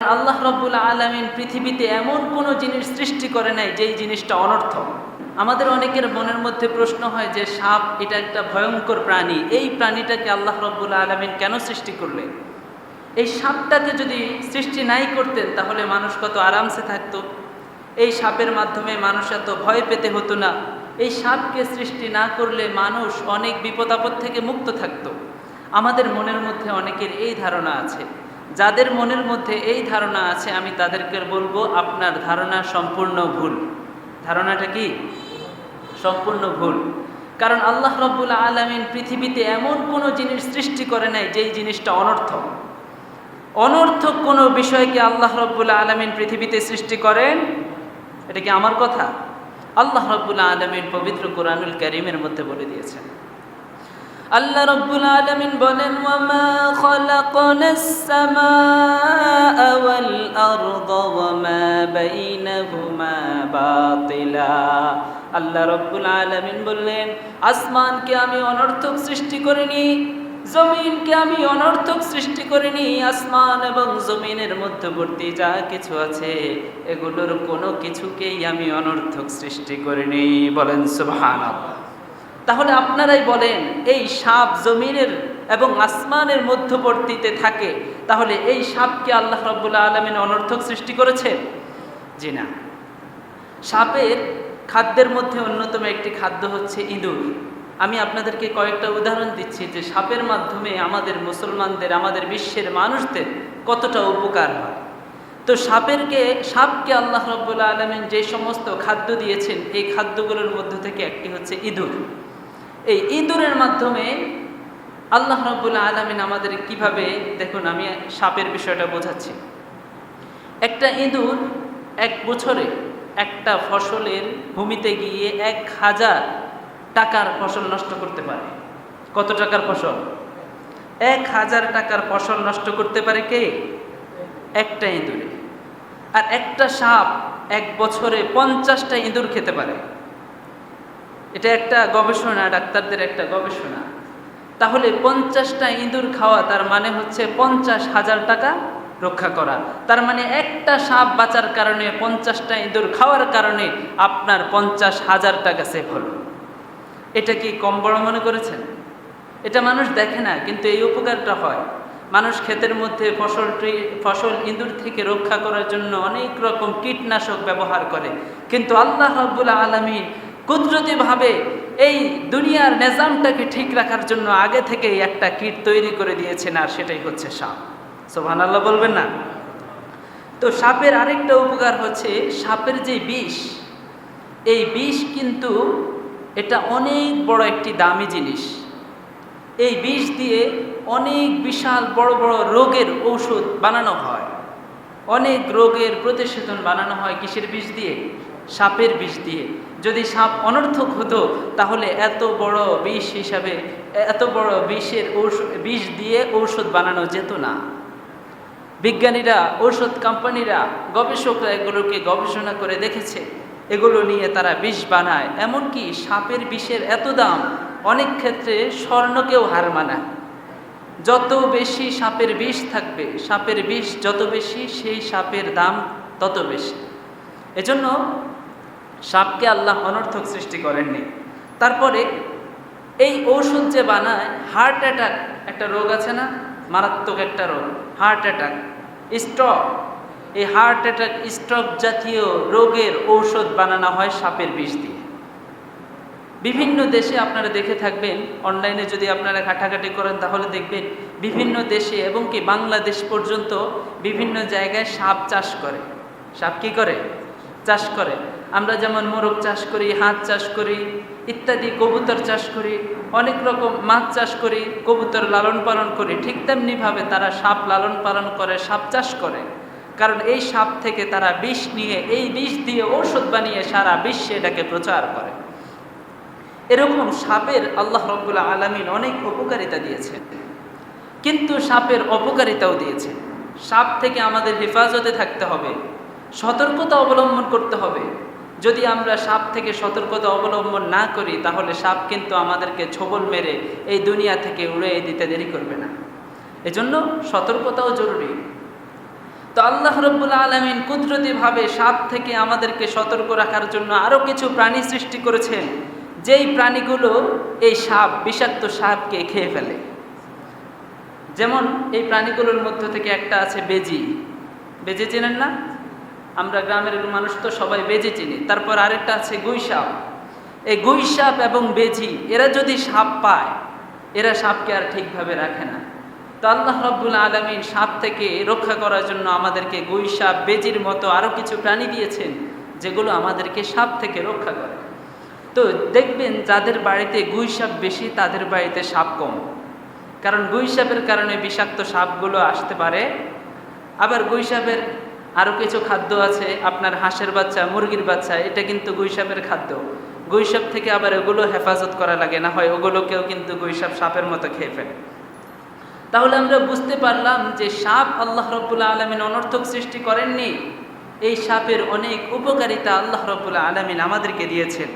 আল্লাহ রব্বুল আলমিন পৃথিবীতে এমন কোনো জিনিস সৃষ্টি করে নাই যেই জিনিসটা অনর্থক। আমাদের অনেকের মনের মধ্যে প্রশ্ন হয় যে, সাপ এটা একটা ভয়ঙ্কর প্রাণী। এই প্রাণীটাকে আল্লাহ রব্বুল আলমিন কেন সৃষ্টি করলেন? এই সাপটাকে যদি সৃষ্টি নাই করতেন, তাহলে মানুষ কত আরামসে থাকতো। এই সাপের মাধ্যমে মানুষ এত ভয় পেতে হতো না। এই সাপকে সৃষ্টি না করলে মানুষ অনেক বিপদ আপদ থেকে মুক্ত থাকতো। আমাদের মনের মধ্যে অনেকের এই ধারণা আছে। যাদের মনের মধ্যে এই ধারণা আছে, আমি তাদেরকে বলব আপনার ধারণা সম্পূর্ণ ভুল। ধারণাটা কি? সম্পূর্ণ ভুল। কারণ আল্লাহ রব্বুল আলমিন পৃথিবীতে এমন কোনো জিনিস সৃষ্টি করে নাই যেই জিনিসটা অনর্থক। অনর্থক কোনো বিষয়কে আল্লাহ রব্বুল আলমিন পৃথিবীতে সৃষ্টি করেন? এটা কি আমার কথা? আল্লাহ রব্বুল আলমিন পবিত্র কোরআনুল করিমের মধ্যে বলে দিয়েছেন। আল্লাহ রব্বুল আলমিন বলেন, ওয়ামা ওয়াল আরদ বাইনাহুমা বাতিলা। আল্লাহ রব্বুল আলমিন বললেন, আসমানকে আমি অনর্থক সৃষ্টি করিনি, জমিনকে আমি অনর্থক সৃষ্টি করিনি, আসমান এবং জমিনের মধ্যবর্তী যা কিছু আছে, এগুলোর কোনো কিছুকেই আমি অনর্থক সৃষ্টি করিনি। বলেন সুবহান তাহলে আপনারাই বলেন, এই সাপ জমিনের এবং আসমানের মধ্যবর্তীতে থাকে, তাহলে এই সাপকে আল্লাহ রব্বুল্লাহ আলমিন অনর্থক সৃষ্টি করেছে? জি না। সাপের খাদ্যের মধ্যে অন্যতম একটি খাদ্য হচ্ছে ইঁদুর। আমি আপনাদেরকে কয়েকটা উদাহরণ দিচ্ছি যে সাপের মাধ্যমে আমাদের মুসলমানদের, আমাদের বিশ্বের মানুষদের কতটা উপকার হয়। তো সাপেরকে, সাপকে আল্লাহ রব্বুল্লা আলমিন যে সমস্ত খাদ্য দিয়েছেন, এই খাদ্যগুলোর মধ্য থেকে একটি হচ্ছে ইঁদুর। এই ইঁদুরের মাধ্যমে আল্লাহ রব্বুল্লা আলমিন আমাদের কীভাবে, দেখুন আমি সাপের বিষয়টা বোঝাচ্ছি। একটা ইঁদুর এক বছরে একটা ফসলের ভূমিতে গিয়ে এক হাজার টাকার ফসল নষ্ট করতে পারে। কত টাকার ফসল? এক হাজার টাকার ফসল নষ্ট করতে পারে কে? একটা ইঁদুরে। আর একটা সাপ এক বছরে পঞ্চাশটা ইঁদুর খেতে পারে। এটা একটা গবেষণা, ডাক্তারদের একটা গবেষণা। তাহলে পঞ্চাশটা ইঁদুর খাওয়া তার মানে হচ্ছে পঞ্চাশ হাজার টাকা রক্ষা করা। তার মানে একটা সাপ বাঁচার কারণে পঞ্চাশটা ইঁদুর খাওয়ার কারণে আপনার পঞ্চাশ হাজার টাকা সেভ হলো। এটা কি কম বড় মনে করেছেন? এটা মানুষ দেখে না, কিন্তু এই উপকারটা হয়। মানুষ ক্ষেতের মধ্যে ফসলটি ফসল ইঁদুর থেকে রক্ষা করার জন্য অনেক রকম কীটনাশক ব্যবহার করে। কিন্তু আল্লাহ রব্বুল আলমী কুদরতিভাবে এই দুনিয়ার নিজামটাকে ঠিক রাখার জন্য আগে থেকেই একটা কীট তৈরি করে দিয়েছেন, আর সেটাই হচ্ছে সাপ। সোহান আল্লাহ বলবেন না? তো সাপের আরেকটা উপকার হচ্ছে সাপের যে বিষ, এই বিষ কিন্তু এটা অনেক বড় একটি দামি জিনিস। এই বিষ দিয়ে অনেক বিশাল বড় বড় রোগের ঔষধ বানানো হয়। অনেক রোগের প্রতিষেধন বানানো হয় কিসের বিষ দিয়ে? সাপের বিষ দিয়ে। যদি সাপ অনর্থক হতো, তাহলে এত বড় বিষ হিসাবে, এত বড় বিষের বিষ দিয়ে ঔষধ বানানো যেত না। বিজ্ঞানীরা, ঔষধ কোম্পানিরা, গবেষকরা এগুলোকে গবেষণা করে দেখেছে। এগুলো নিয়ে তারা বিষ বানায়, এমনকি সাপের বিষের এত দাম অনেক ক্ষেত্রে স্বর্ণকেও হার মানায়। যত বেশি সাপের বিষ থাকবে, সাপের বিষ যত বেশি, সেই সাপের দাম তত বেশি। এজন্য সাপকে আল্লাহ অনর্থক সৃষ্টি করেননি। তারপরে এই ঔষধ যে বানায় হার্ট অ্যাটাক একটা রোগ আছে না? মারাত্মক একটা রোগ হার্ট অ্যাটাক স্ট্রক এই হার্ট অ্যাটাক স্ট্রোক জাতীয় রোগের ঔষধ বানানো হয় সাপের বিষ দিয়ে। বিভিন্ন দেশে আপনারা দেখে থাকবেন অনলাইনে যদি আপনারা ঘাটাঘাটি করেন, তাহলে দেখবেন বিভিন্ন দেশে এবং কি বাংলাদেশ পর্যন্ত বিভিন্ন জায়গায় সাপ চাষ করে। সাপ কি করে? চাষ করে। আমরা যেমন মোরগ চাষ করি, হাঁস চাষ করি, ইত্যাদি কবুতর চাষ করি, অনেক রকম মাছ চাষ করি, কবুতর লালন পালন করি, ঠিক তেমনিভাবে তারা সাপ লালন পালন করে, সাপ চাষ করে। কারণ এই সাপ থেকে তারা বিষ নিয়ে, এই বিষ দিয়ে ঔষধ বানিয়ে সারা বিশ্বে এটাকে প্রচার করে। এরকম সাপের আল্লাহ রব্বুল্লা আলমিন অনেক উপকারিতা দিয়েছে। কিন্তু সাপের অপকারিতাও দিয়েছে। সাপ থেকে আমাদের হেফাজতে থাকতে হবে, সতর্কতা অবলম্বন করতে হবে। যদি আমরা সাপ থেকে সতর্কতা অবলম্বন না করি, তাহলে সাপ কিন্তু আমাদেরকে ছবল মেরে এই দুনিয়া থেকে উড়িয়ে দিতে দেরি করবে না। এজন্য সতর্কতাও জরুরি। তো আল্লাহ রব্বুল আলমিন কুদরতিভাবে সাপ থেকে আমাদেরকে সতর্ক রাখার জন্য আরও কিছু প্রাণী সৃষ্টি করেছেন। যেই প্রাণীগুলো এই সাপ, বিষাক্ত সাপকে খেয়ে ফেলে। যেমন এই প্রাণীগুলোর মধ্য থেকে একটা আছে বেজি। বেজি চেনেন না? আমরা গ্রামের মানুষ তো সবাই বেজি চিনি। তারপর আরেকটা আছে গুইসাপ এই গুইসাপ এবং বেজি, এরা যদি সাপ পায়, এরা সাপকে আর ঠিকভাবে রাখে না। তো আল্লাহ রব্বুল আলমিন সাপ থেকে রক্ষা করার জন্য আমাদেরকে গুইসাপ বেজির মতো আরও কিছু প্রাণী দিয়েছেন, যেগুলো আমাদেরকে সাপ থেকে রক্ষা করে। তো দেখবেন যাদের বাড়িতে গুইসাপ বেশি, তাদের বাড়িতে সাপ কম। কারণ গুইসাপের কারণে বিষাক্ত সাপগুলো আসতে পারে, আবার গুইসাপের আরও কিছু খাদ্য আছে, আপনার হাঁসের বাচ্চা, মুরগির বাচ্চা, এটা কিন্তু গুইসাপের খাদ্য। গুইসাপ থেকে আবার ওগুলো হেফাজত করা লাগে, না হয় ওগুলোকেও কিন্তু গুইসাপ সাপের মতো খেয়ে ফেলে। তাহলে আমরা বুঝতে পারলাম যে সাপ আল্লাহ রব্বুল্লা আলমিন অনর্থক সৃষ্টি করেননি। এই সাপের অনেক উপকারিতা আল্লাহ রব্বুল্লা আলমিন আমাদেরকে দিয়েছেন।